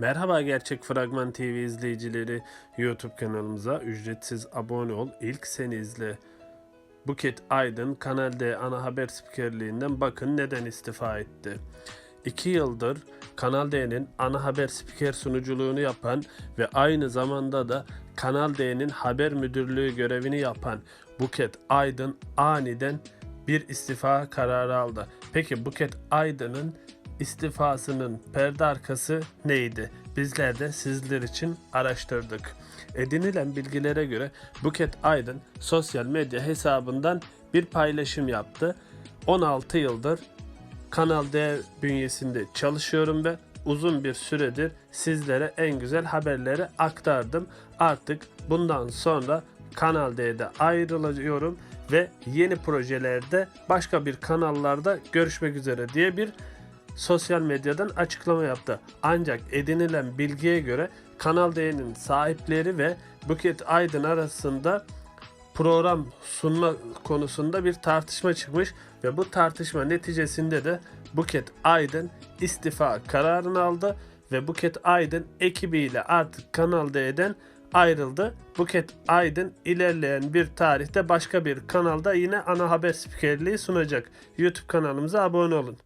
Merhaba Gerçek Fragman TV izleyicileri. YouTube kanalımıza ücretsiz abone ol. İlk sen izle. Buket Aydın Kanal D ana haber spikerliğinden bakın neden istifa etti. 2 yıldır Kanal D'nin ana haber spiker sunuculuğunu yapan ve aynı zamanda da Kanal D'nin haber müdürlüğü görevini yapan Buket Aydın aniden bir istifa kararı aldı. Peki Buket Aydın'ın istifasının perde arkası neydi? Bizler de sizler için araştırdık. Edinilen bilgilere göre Buket Aydın sosyal medya hesabından bir paylaşım yaptı. 16 yıldır Kanal D bünyesinde çalışıyorum ve uzun bir süredir sizlere en güzel haberleri aktardım. Artık bundan sonra Kanal D'de ayrılıyorum ve yeni projelerde başka bir kanallarda görüşmek üzere diye bir sosyal medyadan açıklama yaptı. Ancak edinilen bilgiye göre Kanal D'nin sahipleri ve Buket Aydın arasında program sunma konusunda bir tartışma çıkmış ve bu tartışma neticesinde de Buket Aydın istifa kararını aldı ve Buket Aydın ekibiyle artık Kanal D'den ayrıldı. Buket Aydın ilerleyen bir tarihte başka bir kanalda yine ana haber spikerliği sunacak. YouTube kanalımıza abone olun.